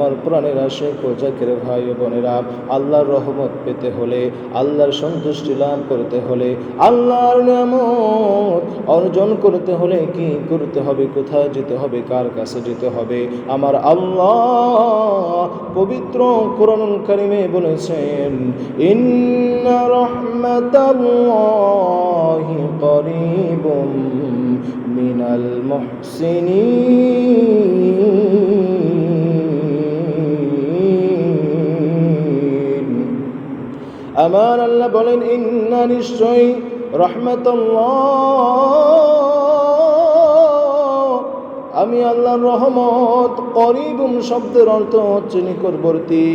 আমার প্রাণের আশে কোজাকের ভাই বোনেরা, আল্লাহর রহমত পেতে হলে, আল্লাহর সন্তুষ্টি লাভ করতে হলে, আল্লাহর নামত অর্জন করতে হলে কি করতে হবে, কোথায় যেতে হবে, কার কাছে যেতে হবে? আমার আল্লাহ পবিত্র কোরআন কারিমে বলেছেন, ইন্না রহমাতাল্লাহি করিবুম মিনাল মুহসিনিন। আমার আল্লাহ বলেন ইন্না নিশ্চয়ই রহমতুল্লাহ আমি আল্লাহর রহমত, করিবুম শব্দের অর্থ হচ্ছে নিকটবর্তী,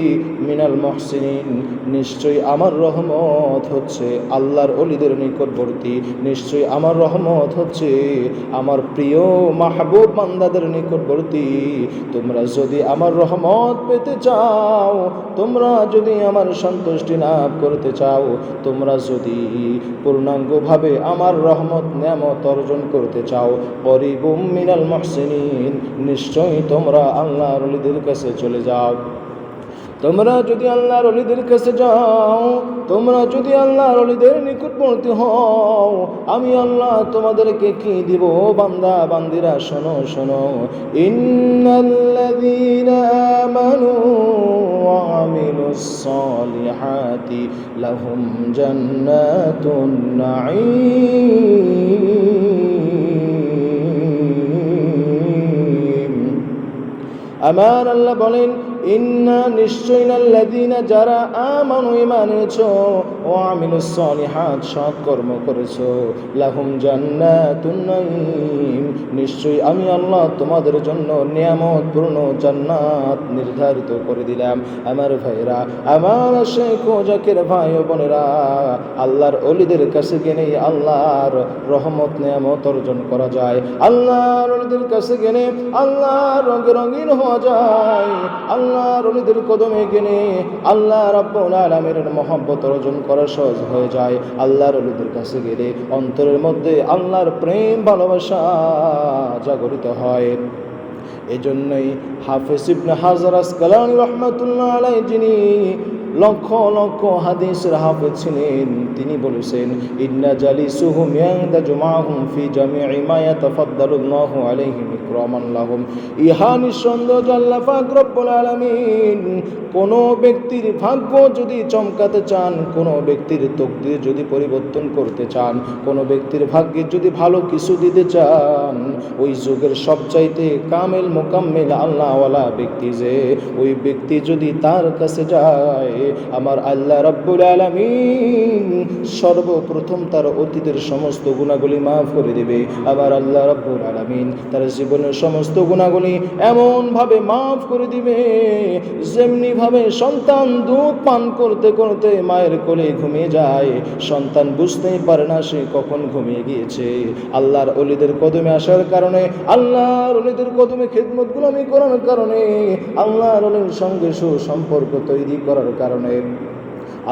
মিনাল মহসিন নিশ্চয়ই আমার রহমত হচ্ছে আল্লাহর অলিদের নিকটবর্তী। নিশ্চয়ই আমার রহমত হচ্ছে আমার প্রিয় মাহবুব বান্দাদের নিকটবর্তী। তোমরা যদি আমার রহমত পেতে চাও, তোমরা যদি আমার সন্তুষ্টি লাভ করতে চাও, তোমরা যদি পূর্ণাঙ্গভাবে আমার রহমত নেমত অর্জন করতে চাও, করিবুম মিনাল মহসিন নিশ্চয়ই তোমরা আল্লাহর অলিদের কাছে চলে যাও। তোমরা যদি আল্লাহর অলিদের কাছে যাও, তোমরা যদি আল্লাহর অলিদের নিকটবর্তী হও, আমি আল্লাহ তোমাদেরকে কি দিব? বান্দা, বান্দিরা, শোনো শোনো। ইন্নাল্লাযীনা আমানু ওয়া আমিলুস সালিহাতি লাহুম আমার আল্লাহ বলেন ইন্না নিশ্চয় না যারা আমানু ইমান এনেছো ও আমিলুস সালিহাত সৎ কর্ম করেছ। লাহুম জান্নাতুন নিশ্চয়ই আমি আল্লাহ তোমাদের জন্য নিয়ামত পূর্ণ জান্নাত নির্ধারিত করে দিলাম। আমার ভাইরা আমার শেখ জাকির ভাই বোনেরা, আল্লাহর অলিদের কাছে গেলে আল্লাহর রহমত, নিয়ামত অর্জন করা যায়। আল্লাহর অলিদের কাছে গেলে আল্লাহর রঙে রঙিন হওয়া যায়। আল্লাহর অলিদের কদমে গেলে আল্লাহ রাব্বুল আলামিনের মহব্বত অর্জন করা সহজ হয়ে যায়। আল্লাহর অলিদের কাছে গেলে অন্তরের মধ্যে আল্লাহর প্রেম, ভালোবাসা জাগরিত হয়। এজন্যই হাফেজ ইবনে হাজার আসকালানি রহমাতুল্লাহ আলাই যিনি লক্ষ লক্ষ হাদিসের হাফেজ ছিলেন। তিনি বলেছেন, ইন্না জালিসুহুম ইয়াংদাজু মাহুম ফি জামিই মা ইয়াতাফাদ্দালুল্লাহু আলাইহিম ইকরামান লাহুম। ইহা নিঃসন্দেহ আল্লাহ পাক রব্বুল আলামিন, কোন ব্যক্তির ভাগ্য যদি চমকাতে চান, কোন ব্যক্তির তকদির যদি পরিবর্তন করতে চান, কোন ব্যক্তির ভাগ্যে যদি ভালো কিছু দিতে চান, ওই যুগের সবচাইতে কামেল মোকাম্মেল আল্লাহওয়ালা ব্যক্তি যে, ওই ব্যক্তি যদি তার কাছে যায় আমার আল্লাহ রব্বুল আলামিন সর্বপ্রথম তার অতীতের সমস্ত গুণাগুলি মাফ করে দেবে। আবার আল্লাহ রব্বুল আলামিন তার জীবনের সমস্ত গুণাগুলি এমনভাবে মাফ করে দিবে যেমনি ভাবে সন্তান দুধ পান করতে করতে মায়ের কোলে ঘুমিয়ে যায়। সন্তান বুঝতেই পারে না সে কখন ঘুমিয়ে গিয়েছে। আল্লাহর অলিদের কদমে আসার কারণে, আল্লাহর অলিদের কদমে খেদমত গুলামি করার কারণে, আল্লাহর অলির সঙ্গে সুসম্পর্ক তৈরি করার কারণে ধরনের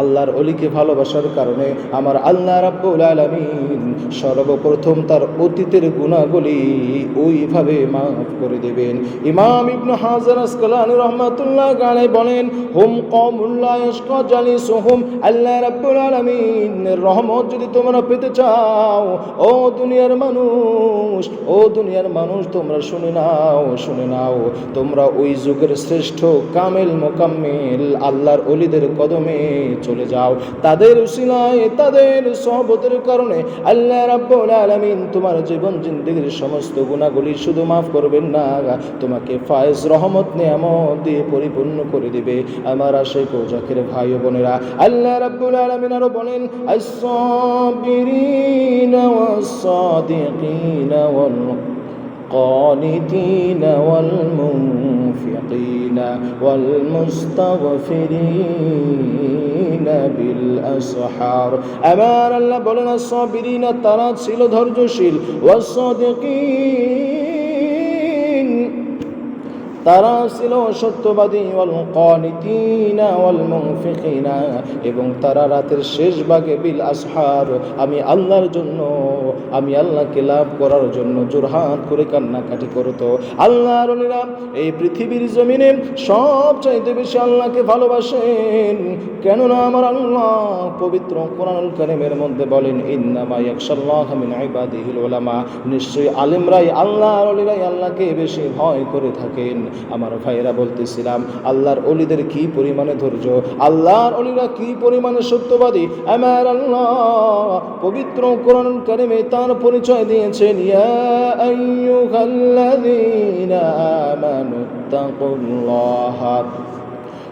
আল্লাহর অলিকে ভালোবাসার কারণে আমার আল্লাহ রাব্বুল আলামিন সর্বপ্রথম তার অতীতের গুণাগুলি ওইভাবে মাফ করে দেবেন। ইমাম ইবনু হাজার আসকালানি রহমাতুল্লাহ গানে বলেন, হুম কমুল্লাহ ইশকা জালিসুহুম আল্লাহ রাব্বুল আলামিনের রহমত যদি তোমরা পেতে চাও, ও দুনিয়ার মানুষ, ও দুনিয়ার মানুষ তোমরা শুনে নাও শুনে নাও। তোমরা ওই যুগের শ্রেষ্ঠ কামেল মোকাম্মেল আল্লাহর অলিদের কদমে চলে যাও তাদের উসিলায় তাদের সহবতের কারণে আল্লাহ রাব্বুল আলামিন তোমার জীবন জিন্দেগির সমস্ত গুণাগুলি শুধু মাফ করবেন না তোমাকে ফায়েজ রহমত নিয়ামত দিয়ে পরিপূর্ণ করে দিবে আমার আশেক ও জাকের ভাই ও বোনেরা আল্লাহ রাব্বুল আলামিন আরো বলেন আস-সাবিরিন ওয়াস-সাদিকিন ওয়াল القانتين والمنفقين والمستغفرين আবার আল্লাহ বলেন তারা ছিল ধৈর্যশীল। ওয়াসদিকিন তারা ছিল সত্যবাদী এবং তারা রাতের শেষ ভাগে বিল আসহার, আমি আল্লাহর জন্য, আমি আল্লাহকে লাভ করার জন্য জোরহাত করে কান্নাকাটি করতো। আল্লাহর এই পৃথিবীর জমিনে সব চাইতে বেশি আল্লাহকে ভালোবাসেন। কেননা আমার আল্লাহ পবিত্র কোরআনুল কারিমের মধ্যে বলেন, ইন্নামা ইয়াকশাল্লাহ মিন ইবাদিহিল উলামা। নিশ্চয়ই আলেমরাই আল্লাহর অলিরাই আল্লাহকে বেশি ভয় করে থাকেন। আমার ভাইয়েরা বলতেছিলাম আল্লাহর অলিদের কি পরিমাণে ধৈর্য আল্লাহর অলিরা কি পরিমাণে সত্যবাদী আমার আল্লাহ পবিত্র কোরআন কারিমে তার পরিচয় দিয়েছেন ইয়া আইয়ুহাল্লাযীনা আমানু তাকুল্লাহা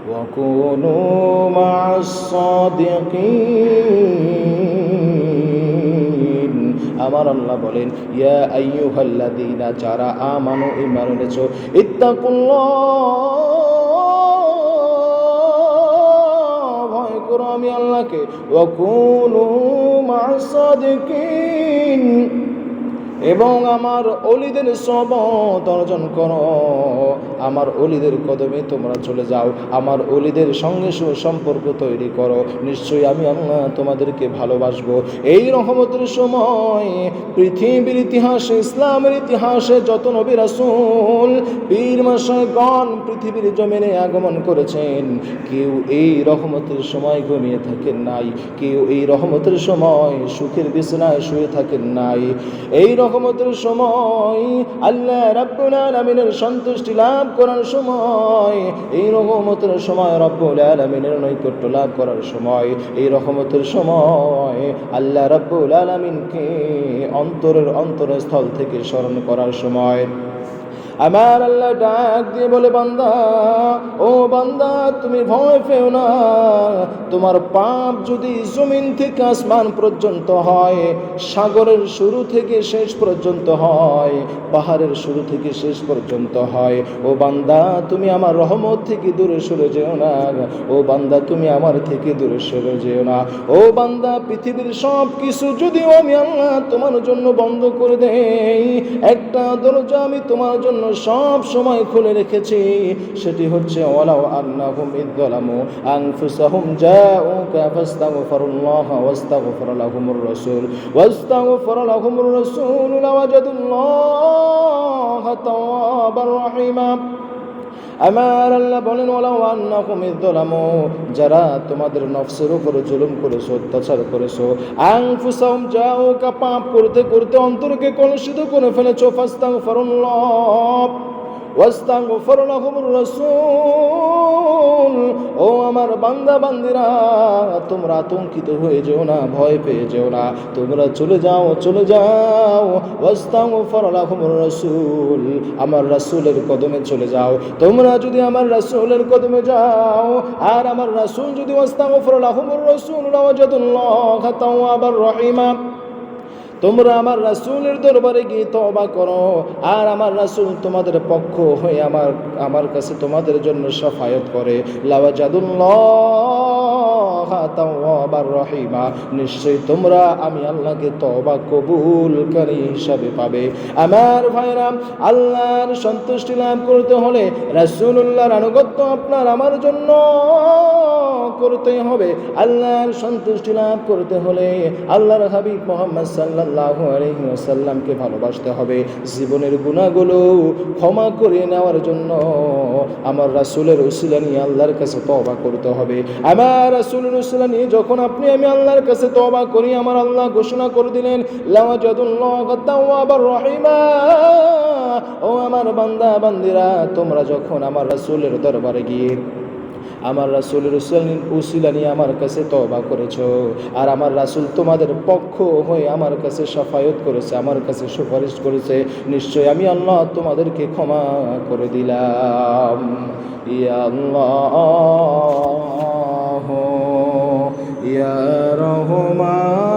وكونوا مع الصادقين আমার আল্লাহ বলেন, ইয়া আইয়ুহাল্লাযীনা যারা আমানু ঈমান এনেছো, ইত্তাকুল্লাহ। করো আমি আল্লাহকে। এবং আমার অলিদের সবত অর্জন করো। আমার অলিদের কদমে তোমরা চলে যাও। আমার অলিদের সঙ্গে সুসম্পর্ক তৈরি করো। নিশ্চয়ই আমি আল্লাহ তোমাদেরকে ভালোবাসবো। এই রহমতের সময় পৃথিবীর ইতিহাসে, ইসলামের ইতিহাসে যত নবী রাসূল, পীর মাসায়গণ পৃথিবীর জমিনে আগমন করেছেন। কেউ এই রহমতের সময় ঘুমিয়ে থাকেন নাই। কেউ এই রহমতের সময় সুখের বিছানায় শুয়ে থাকেন নাই। এই রহমতের সময় আল্লাহ রাব্বুল আলামিনের সন্তুষ্টি লাভ করার সময়, এই রহমতের সময় রব্বুল আলামিনের নৈকট্য লাভ করার সময়, এই রহমতের সময় আল্লাহ রব্বুল আলমিনকে অন্তরের অন্তরের স্থল থেকে স্মরণ করার সময় আমার আল্লাহ ডাক দিয়ে বলে, বান্দা, ও বান্দা, তুমি ভয় পেও না। তোমার পাপ যদি জমিন থেকে আসমান পর্যন্ত হয়, সাগরের শুরু থেকে শেষ পর্যন্ত হয়, পাহাড়ের শুরু থেকে শেষ পর্যন্ত হয়, ও বান্দা, তুমি আমার রহমত থেকে দূরে সরে যেও না। ও বান্দা, তুমি আমার থেকে দূরে সরে যেও না। ও বান্দা, পৃথিবীর সব কিছু যদিও আমি আল্লাহ তোমার জন্য বন্ধ করে দেই, একটা দরজা আমি তোমার জন্য সব সময় খুলে রেখেছি। সেটি হচ্ছে, ওয়ালাউ আন্নাহুম ইদ্দালামু আনফুসাহুম জাউকা ফাস্তাগফিরুল্লাহ ওয়াস্তাগফির লাহুমুর রাসূল। ওয়াস্তাগফির লাহুমুর রাসূল লাওয়াজাদুল্লাহ তাওয়াবার রহিমা। আমার আল্লাহ বলেন ওলাও যারা তোমাদের নফসের উপর জুলুম করেছ, অত্যাচার করেছ, আনফুসাহুম জাউকা পাপ করতে করতে অন্তরকে কলুষিত করে ফেলেছো, ফাস্তাগফিরুল্লাহ ওয়াস্তাগফির লাহুমুর রাসূল, ও আমার বান্দা বান্দিরা, তোমরা আতঙ্কিত হয়ে যেও না, ভয় পেয়ে যেও না। তোমরা চলে যাও চলে যাও। ওয়াস্তাগফির লাহুমুর রাসূল, আমার রাসূলের কদমে চলে যাও। তোমরা যদি আমার রাসূলের কদমে যাও, আর আমার রাসূল যদি ওয়াস্তাগফির লাহুমুর রাসূল ওয়াজাদুল্লাহ তাওয়াবার রহিমা তোমরা আমার রাসূলের দরবারে গিয়ে তওবা করো, আর আমার রাসূল তোমাদের পক্ষ হয়ে আমার আমার কাছে তোমাদের জন্য শাফায়াত করে। তাওয়াবার রহিমা, নিশ্চয়ই তোমরা আমি আল্লাহকে তওবা কবুলকারী হিসাবে পাবে। আমার ভাইরা, আল্লাহর সন্তুষ্টি লাভ করতে হলে রাসূলুল্লাহর আনুগত্য আপনার আমার জন্য। করতে হবে। আল্লাহর সন্তুষ্টি লাভ করতে হলে আল্লাহর হাবিব মোহাম্মদ সাল্লাল্লাহু আলাইহি ওয়াসাল্লামকে ভালোবাসতে হবে। জীবনের গুনাহগুলো ক্ষমা করে নেওয়ার জন্য আমার রাসূলের উসিলা নিয়ে আল্লাহর কাছে তওবা করতে হবে। আমার রাসূলের উসিলা নিয়ে যখন আপনি আমি আল্লাহর কাছে তওবা করি, আমার আল্লাহ ঘোষণা করে দিলেন তাওয়াবার রহিমা। ও আমার বান্দা, বান্দিরা, তোমরা যখন আমার রাসূলের দরবারে গিয়ে আমার রাসুলের উসিলা নিয়ে আমার কাছে তবা করেছ। আর আমার রাসুল তোমাদের পক্ষ হয়ে আমার কাছে সাফায়ত করেছে, আমার কাছে সুপারিশ করেছে। নিশ্চয় আমি আল্লাহ তোমাদেরকে ক্ষমা করে দিলাম। ইয়া আল্লাহ, ইয়া রহমান।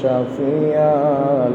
শাফিয়াল